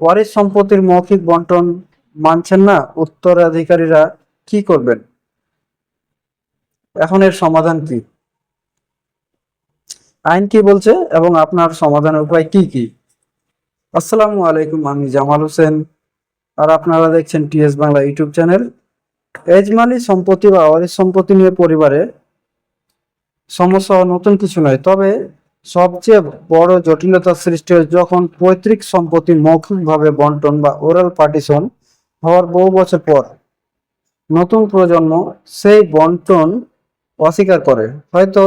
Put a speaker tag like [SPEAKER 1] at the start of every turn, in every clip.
[SPEAKER 1] ওয়ারিশ সম্পত্তির মৌখিক বন্টন মানছেন না উত্তরাধিকারীরা, কি করবেন? এখন এর সমাধান কি? আইন কি বলছে এবং আপনার সমাধানের উপায় কি কি? আসসালামু আলাইকুম, আমি জামাল হোসেন। আর আপনারা দেখছেন টিএস বাংলা ইউটিউব চ্যানেল। এজমালি সম্পত্তি বা ওয়ারিশ সম্পত্তি নিয়ে পরিবারে সমস্যা নতুন কিছু নয়, তবে সবচেয়ে বড় জটিলতা সৃষ্টি হয় যখন পৈতৃক সম্পত্তি মৌখিকভাবে বন্টন বা ওরাল পার্টিশন হওয়ার বহু বছর পর নতুন প্রজন্ম সেই বন্টন অস্বীকার করে। হয়তো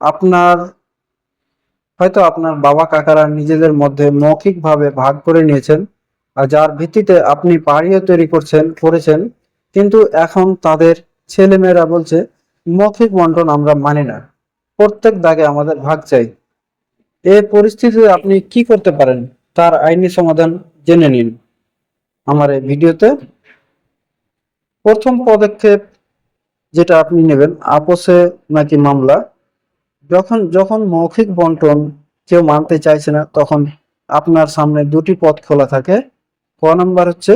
[SPEAKER 1] আপনার হয়তো আপনার বাবা কাকারা নিজেদের মধ্যে মৌখিকভাবে ভাগ করে নিয়েছেন আর যার ভিত্তিতে আপনি বাড়িও তৈরি করছেন, করেছেন, কিন্তু এখন তাদের ছেলেমেয়েরা বলছে, মৌখিক বন্টন আমরা মানি না। প্রত্যেক দাগে আমাদের ভাগ চাই। এই পরিস্থিতিতে আপনি কি করতে পারেন, তার আইনি সমাধান জেনে নিন আমার এই ভিডিওতে। প্রথম পদক্ষেপ যেটা আপনি নেবেন, আপোষে নাকি মামলা? যখন যখন মৌখিক বন্টন কেউ মানতে চাইছে না, তখন আপনার সামনে দুটি পথ খোলা থাকে। ক নাম্বার হচ্ছে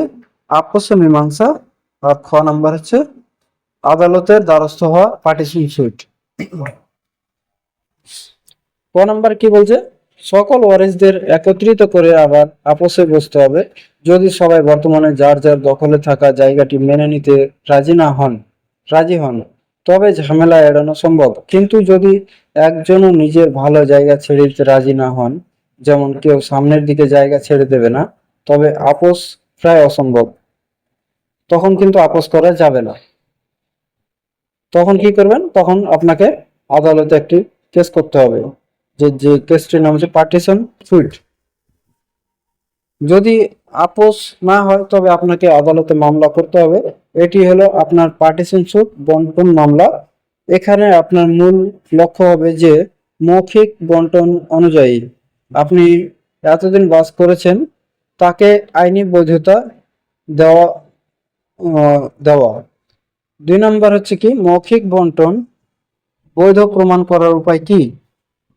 [SPEAKER 1] আপোষ মীমাংসা আর খ নাম্বার হচ্ছে আদালতের দ্বারস্থ হওয়া পার্টিশন সুইট ক নাম্বার কি বলছে? সকল ওয়ারিসদের একত্রিত করে আবার আপোষে বসতে হবে। যদি সবাই বর্তমানে যার যার দখলে থাকা জায়গাটি মেনে নিতে রাজি না হন, রাজি হন, তবে ঝামেলা এড়ানো সম্ভব। কিন্তু যদি একজনও নিজের ভালো জায়গা ছেড়ে দিতে রাজি না হন, যেমন কেউ সামনের দিকে জায়গা ছেড়ে দেবে না, তবে আপোষ প্রায় অসম্ভব। তখন কিন্তু আপোষ করা যাবে না। তখন কি করবেন? তখন আপনাকে আদালতে একটি কেস করতে হবে। যে যে কেসটির নাম হচ্ছে পার্টিশন সুইট যদি আপোষ না হয়, তবে আপনাকে আদালতে মামলা করতে হবে। এটি হলো আপনার পার্টিশন সুট বন্টন মামলা। এখানে আপনার মূল লক্ষ্য হবে যে, মৌখিক বন্টন অনুযায়ী আপনি এতদিন বাস করেছেন, তাকে আইনি বৈধতা দেওয়া দেওয়া। দুই নম্বর হচ্ছে কি, মৌখিক বন্টন বৈধ প্রমাণ করার উপায় কি?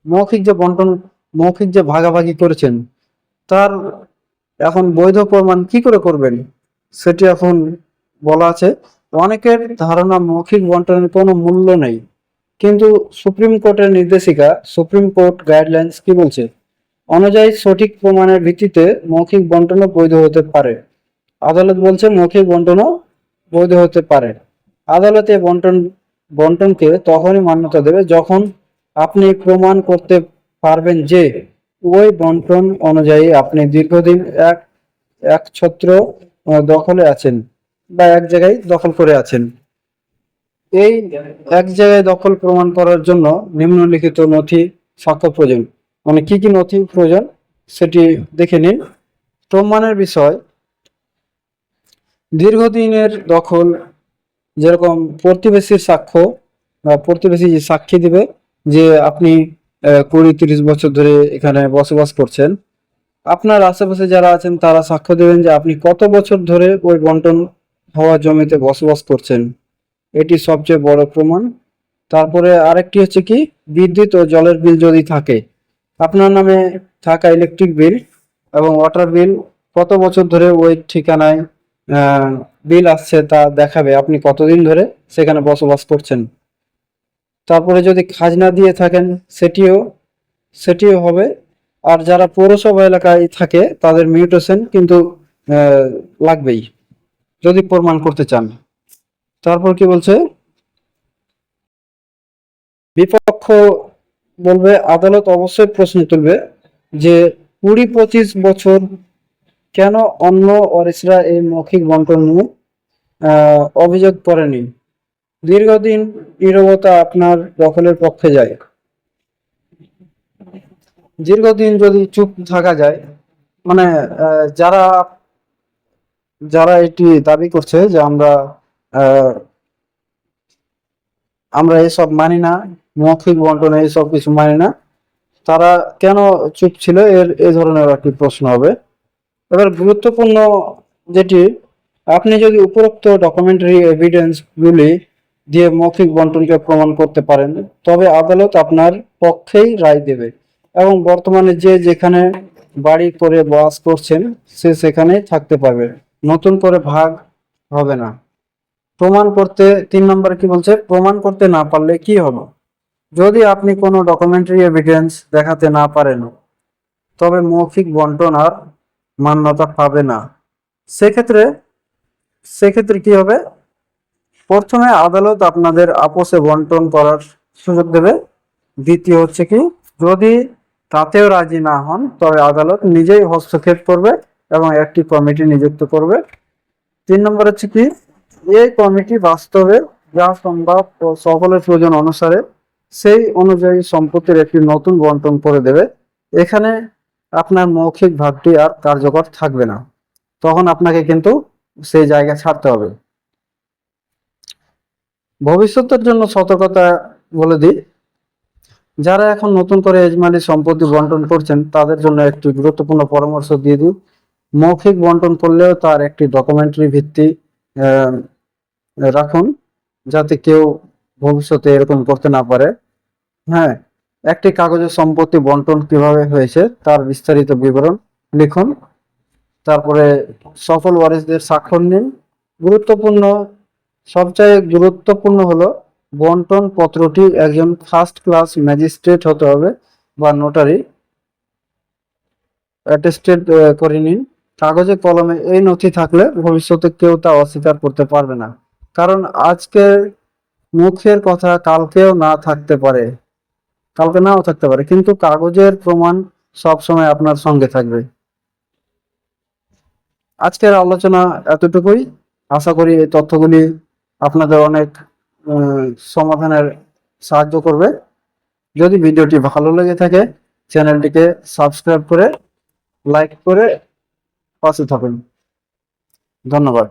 [SPEAKER 1] মৌখিক যে বন্টন, মৌখিক যে ভাগাভাগি করেছেন, তার এখন বৈধ প্রমাণ কি করে করবেন? সেটি এখন বলা আছে। অনেকের ধারণা মৌখিক বন্টনের কোনো মূল্য নেই। কিন্তু সুপ্রিম কোর্টের নির্দেশিকা, সুপ্রিম কোর্ট গাইডলাইন্স কি বলছে? অনুযায়ী সঠিক প্রমাণের ভিত্তিতে মৌখিক বন্টনও বৈধ হতে পারে। আদালত বলছে মৌখিক বন্টনও বৈধ হতে পারে। আদালতে বন্টন, বন্টনকে তখনই মান্যতা দেবে যখন আপনি প্রমাণ করতে পারবেন যে ওই বন্টন অনুযায়ী আপনি দীর্ঘদিন এক এক ছত্র দখলে আছেন বা এক জায়গায় দখল করে আছেন। এই এক জায়গায় দখল প্রমাণ করার জন্য নিম্নলিখিত নথি সাক্ষ্য প্রয়োজন। মানে কি কি নথি প্রয়োজন সেটি দেখে নিন। প্রমাণের বিষয়, দীর্ঘদিনের দখল, যেরকম প্রতিবেশীর সাক্ষ্য বা প্রতিবেশী যে সাক্ষী দিবে যে আপনি কুড়ি, তিরিশ বছর ধরে এখানে বসবাস করছেন, আপনার আশেপাশে যারা আছেন তারা সাক্ষ্য দেবেন যে আপনি কত বছর ধরে ওই বন্টন হওয়া জমিতে বসবাস করছেন। এটি সবচেয়ে বড় প্রমাণ। তারপরে আরেকটি হচ্ছে কি, বিদ্যুৎ ও জলের বিল যদি থাকে, আপনার নামে থাকা ইলেকট্রিক বিল এবং ওয়াটার বিল কত বছর ধরে ওই ঠিকানায় বিল আসছে তা দেখাবে আপনি কতদিন ধরে সেখানে বসবাস করছেন। তারপরে যদি খাজনা দিয়ে থাকেন, সেটিও সেটিও হবে। আর যারা পৌরসভা এলাকায় থাকে, তাদের মিউটেশন কিন্তু লাগবেই, যদি প্রমাণ করতে চান। তারপর কি বলছে? বিপক্ষ বলবে, আদালত অবশ্যই প্রশ্ন তুলবে যে কুড়ি পঁচিশ বছর কেন অন্য ওয়ারিসরা এই মৌখিক বন্টন নিয়ে অভিযোগ করেনি? দীর্ঘদিন নীরবতা আপনার দখলের পক্ষে যায়। দীর্ঘদিন যদি চুপ থাকা যায় মানে যারা যারা এটি দাবি করছে যে আমরা আমরা এসব মানি না, মৌখিক বন্টনে এসব কিছু মানি না, তারা কেন চুপ ছিল এর, এ ধরনের একটি প্রশ্ন হবে। এবার গুরুত্বপূর্ণ যেটি, আপনি যদি উপরোক্ত ডকুমেন্টারি এভিডেন্স গুলি দিয়ে মৌখিক বন্টনকে প্রমাণ করতে পারেন, তবে আদালত আপনার পক্ষেই রায় দেবে। এবং বর্তমানে যে যেখানে বাড়ি করে বাস করছেন, সে সেখানেই থাকতে পারবে। নতুন করে ভাগ হবে না। প্রমাণ করতে, তিন নম্বরে কি বলছে? প্রমাণ করতে না পারলে কি হবে যদি আপনি কোনো ডকুমেন্টারি এভিডেন্স দেখাতে না পারেন, তবে মৌখিক বন্টন আর মান্যতা পাবে না। সেক্ষেত্রে সেক্ষেত্রে কি হবে? প্রথমে আদালত আপনাদের আপোষে বন্টন করার সুযোগ দেবে। দ্বিতীয় হচ্ছে কি, যদি তাতেও রাজি না হন, তবে আদালত নিজেই হস্তক্ষেপ করবে এবং একটি কমিটি নিযুক্ত করবে। তিন নম্বর হচ্ছে কি, এই কমিটি বাস্তবে যা সম্ভব সকলের প্রয়োজন অনুসারে সেই অনুযায়ী সম্পত্তির একটি নতুন বন্টন করে দেবে। এখানে আপনার মৌখিক ভাগটি আর কার্যকর থাকবে না। তখন আপনাকে কিন্তু সেই জায়গা ছাড়তে হবে। ভবিষ্যতের জন্য সতর্কতা বলে দিই। যারা এখন নতুন করে এজমালি সম্পত্তি বন্টন করছেন, তাদের জন্য একটি গুরুত্বপূর্ণ পরামর্শ দিয়ে দিই। মৌখিক বন্টন করলেও তার একটি ডকুমেন্টারি ভিত্তি রাখুন, যাতে কেউ ভবিষ্যতে এরকম করতে না পারে। হ্যাঁ একটি কাগজের সম্পত্তি বন্টন কীভাবে হয়েছে তার বিস্তারিত বিবরণ লিখুন। তারপরে সফল ওয়ারিসদের স্বাক্ষর নিন। গুরুত্বপূর্ণ সবচেয়ে গুরুত্বপূর্ণ হলো, বন্টন পত্রটি একজন ফার্স্ট ক্লাস ম্যাজিস্ট্রেট হতে হবে বা নোটারি অ্যাটেস্টেড করে নিন। কাগজে কলমে এই নথি থাকলে ভবিষ্যতে কেউ তা অস্বীকার করতে পারবে না। কারণ আজকের মুখের কথা কালকেও না থাকতে পারে। কালকে নাও থাকতে পারে, কিন্তু কাগজের প্রমাণ সব সময় আপনার সঙ্গে থাকবে। আজকের আলোচনা এতটুকুই। আশা করি এই তথ্যগুলি আপনাদের অনেক সমাধানের সাহায্য করবে। যদি ভিডিওটি ভালো লেগে থাকে, চ্যানেলটিকে সাবস্ক্রাইব করে, লাইক করে পাশে থাকুন। ধন্যবাদ।